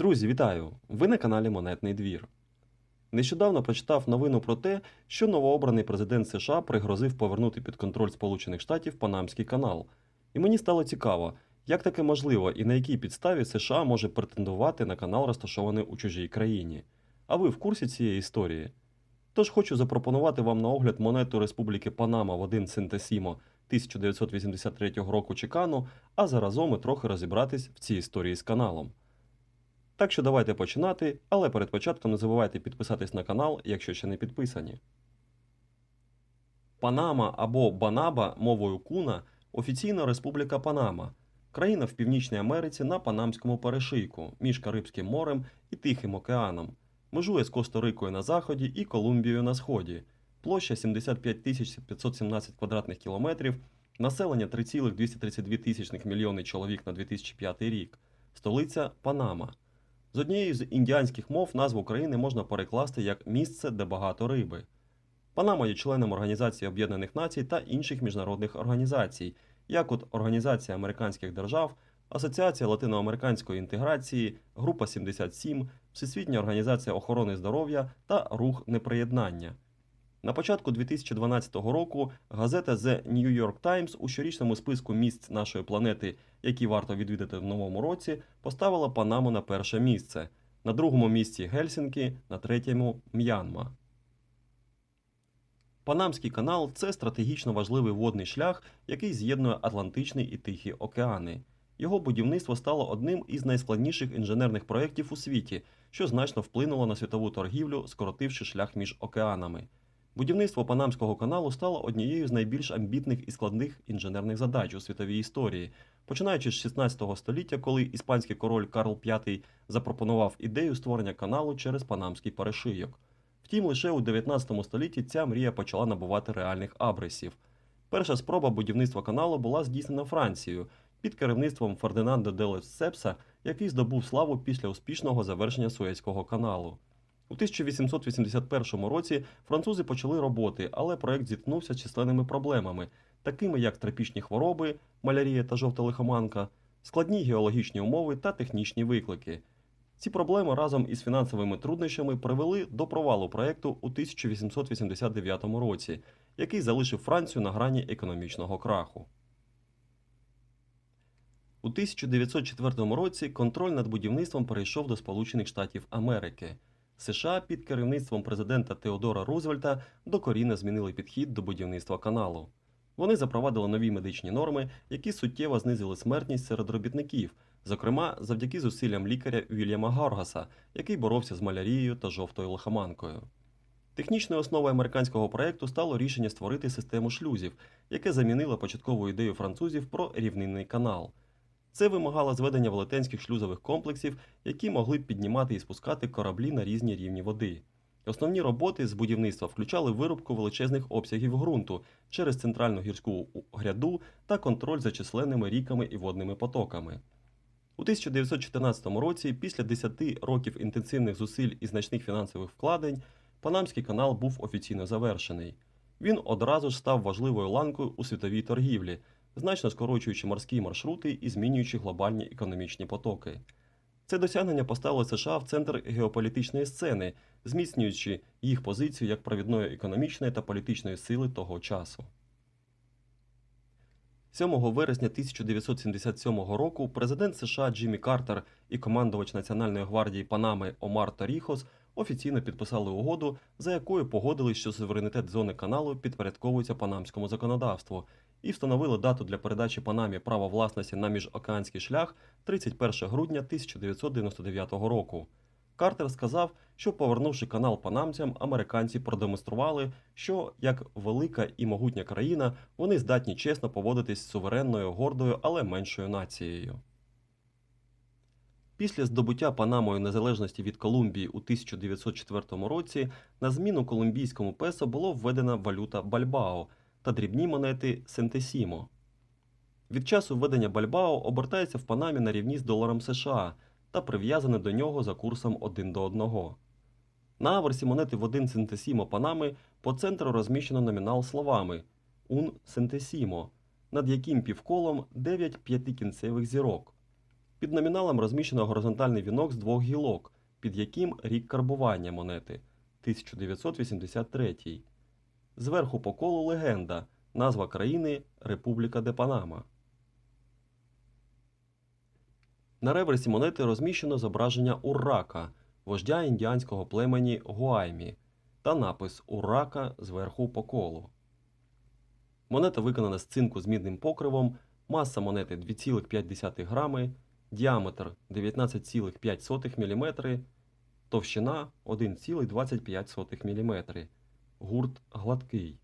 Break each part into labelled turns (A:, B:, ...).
A: Друзі, вітаю! Ви на каналі Монетний двір. Нещодавно прочитав новину про те, що новообраний президент США пригрозив повернути під контроль Сполучених Штатів Панамський канал. І мені стало цікаво, як таке можливо і на якій підставі США може претендувати на канал, розташований у чужій країні. А ви в курсі цієї історії? Тож хочу запропонувати вам на огляд монету Республіки Панама в один центесімо 1983 року Чекану, а заразом і трохи розібратись в цій історії з каналом. Так що давайте починати, але перед початком не забувайте підписатись на канал, якщо ще не підписані. Панама або Банаба мовою куна офіційно Республіка Панама, країна в Північній Америці на Панамському перешийку між Карибським морем і Тихим океаном, межує з Коста-Рикою на заході і Колумбією на сході, площа 75 517 квадратних кілометрів, населення 3,232 мільйони чоловік на 2005 рік, столиця Панама. З однієї з індіанських мов назву країни можна перекласти як місце, де багато риби. Панама є членом Організації Об'єднаних Націй та інших міжнародних організацій, як от Організація американських держав, Асоціація латиноамериканської інтеграції, Група 77, Всесвітня організація охорони здоров'я та Рух неприєднання. На початку 2012 року газета The New York Times у щорічному списку місць нашої планети, які варто відвідати в новому році, поставила Панаму на перше місце, на другому місці Гельсінкі, на третьому М'янма. Панамський канал це стратегічно важливий водний шлях, який з'єднує Атлантичний і Тихий океани. Його будівництво стало одним із найскладніших інженерних проєктів у світі, що значно вплинуло на світову торгівлю, скоротивши шлях між океанами. Будівництво Панамського каналу стало однією з найбільш амбітних і складних інженерних задач у світовій історії, починаючи з 16 століття, коли іспанський король Карл V запропонував ідею створення каналу через Панамський перешийок. Втім, лише у 19 столітті ця мрія почала набувати реальних абрисів. Перша спроба будівництва каналу була здійснена Францією під керівництвом Фердинанда де Лессепса, який здобув славу після успішного завершення Суецького каналу. У 1881 році французи почали роботи, але проект зіткнувся з численними проблемами, такими як тропічні хвороби, малярія та жовта лихоманка, складні геологічні умови та технічні виклики. Ці проблеми разом із фінансовими труднощами привели до провалу проекту у 1889 році, який залишив Францію на грані економічного краху. У 1904 році контроль над будівництвом перейшов до Сполучених Штатів Америки. США під керівництвом президента Теодора Рузвельта докорінно змінили підхід до будівництва каналу. Вони запровадили нові медичні норми, які суттєво знизили смертність серед робітників, зокрема завдяки зусиллям лікаря Вільяма Гаргаса, який боровся з малярією та жовтою лихоманкою. Технічною основою американського проєкту стало рішення створити систему шлюзів, яке замінило початкову ідею французів про рівнинний канал. Це вимагало зведення велетенських шлюзових комплексів, які могли б піднімати і спускати кораблі на різні рівні води. Основні роботи з будівництва включали вирубку величезних обсягів ґрунту через центральну гірську гряду та контроль за численними ріками і водними потоками. У 1914 році, після 10 років інтенсивних зусиль і значних фінансових вкладень, Панамський канал був офіційно завершений. Він одразу ж став важливою ланкою у світовій торгівлі, значно скорочуючи морські маршрути і змінюючи глобальні економічні потоки. Це досягнення поставило США в центр геополітичної сцени, зміцнюючи їх позицію як провідної економічної та політичної сили того часу. 7 вересня 1977 року президент США Джиммі Картер і командувач Національної гвардії Панами Омар Торіхос офіційно підписали угоду, за якою погодились, що суверенітет зони каналу підпорядковується панамському законодавству, і встановили дату для передачі Панамі права власності на міжокеанський шлях 31 грудня 1999 року. Картер сказав, що повернувши канал панамцям, американці продемонстрували, що як велика і могутня країна вони здатні чесно поводитись з суверенною, гордою, але меншою нацією. Після здобуття Панамою незалежності від Колумбії у 1904 році на зміну колумбійському песо було введена валюта Бальбао та дрібні монети Сентесімо. Від часу введення Бальбао обертається в Панамі на рівні з доларом США та прив'язане до нього за курсом 1 до 1. На аверсі монети в 1 Сентесімо Панами по центру розміщено номінал словами «Un Сентесімо», над яким півколом 9 п'ятикінцевих зірок. Під номіналом розміщено горизонтальний вінок з двох гілок, під яким рік карбування монети 1983. Зверху по колу легенда, назва країни Републіка де Панама. На реверсі монети розміщено зображення Уррака, вождя індіанського племені Гуаймі, та напис Уррака зверху по колу. Монета виконана з цинку з мідним покривом, маса монети 2,5 грами, діаметр 19,5 мм, товщина 1,25 мм. Гурт гладкий.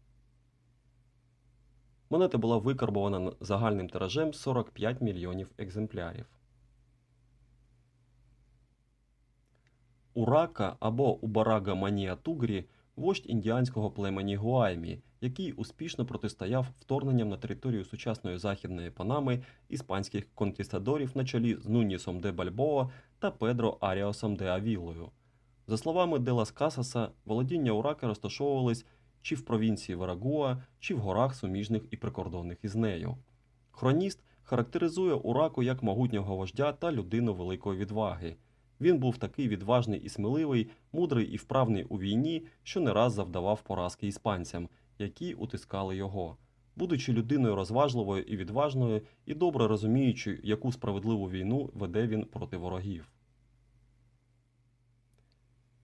A: Монета була викарбована загальним тиражем 45 мільйонів екземплярів. Урака або Убарага Манія Тугрі вождь індіанського племені Гуаймі, який успішно протистояв вторгненням на територію сучасної західної Панами іспанських конкістадорів на чолі з Нунісом де Бальбоа та Педро Аріосом де Авілою. За словами де Лас Касаса, володіння Урака розташовувались чи в провінції Верагуа, чи в горах суміжних і прикордонних із нею. Хроніст характеризує Ураку як могутнього вождя та людину великої відваги. Він був такий відважний і сміливий, мудрий і вправний у війні, що не раз завдавав поразки іспанцям, які утискали його. Будучи людиною розважливою і відважною, і добре розуміючи, яку справедливу війну веде він проти ворогів.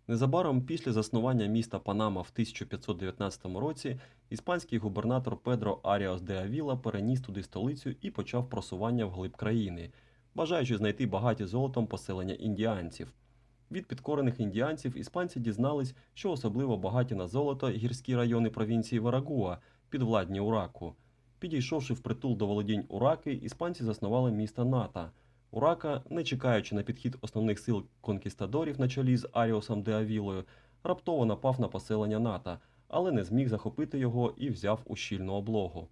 A: Незабаром після заснування міста Панама в 1519 році іспанський губернатор Педро Аріос де Авіла переніс туди столицю і почав просування вглиб країни, бажаючи знайти багаті золотом поселення індіанців. Від підкорених індіанців іспанці дізнались, що особливо багаті на золото гірські райони провінції Верагуа, підвладні Ураку. Підійшовши впритул до володінь Ураки, іспанці заснували місто Ната. Урака, не чекаючи на підхід основних сил конкістадорів на чолі з Аріосом де Авілою, раптово напав на поселення Ната, але не зміг захопити його і взяв у щільну облогу.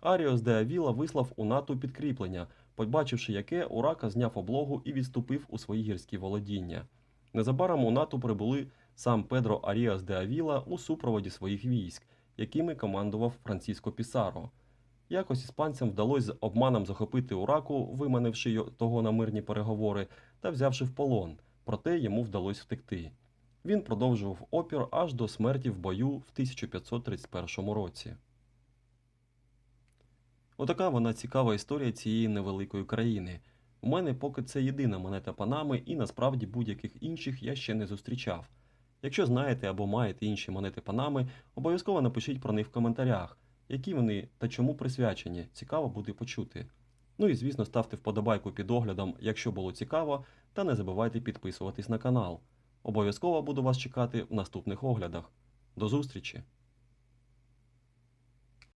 A: Аріос де Авіла вислав у Нату підкріплення, побачивши яке, Урака зняв облогу і відступив у свої гірські володіння. Незабаром у Нату прибули сам Педро Аріас де Авіла у супроводі своїх військ, якими командував Франциско Пісаро. Якось іспанцям вдалося з обманом захопити Ураку, виманивши того на мирні переговори та взявши в полон, проте йому вдалося втекти. Він продовжував опір аж до смерті в бою в 1531 році. Отака вона цікава історія цієї невеликої країни. У мене поки це єдина монета Панами, і насправді будь-яких інших я ще не зустрічав. Якщо знаєте або маєте інші монети Панами, обов'язково напишіть про них в коментарях, які вони та чому присвячені. Цікаво буде почути. Ну і звісно, ставте вподобайку під оглядом, якщо було цікаво, та не забувайте підписуватись на канал. Обов'язково буду вас чекати в наступних оглядах. До зустрічі!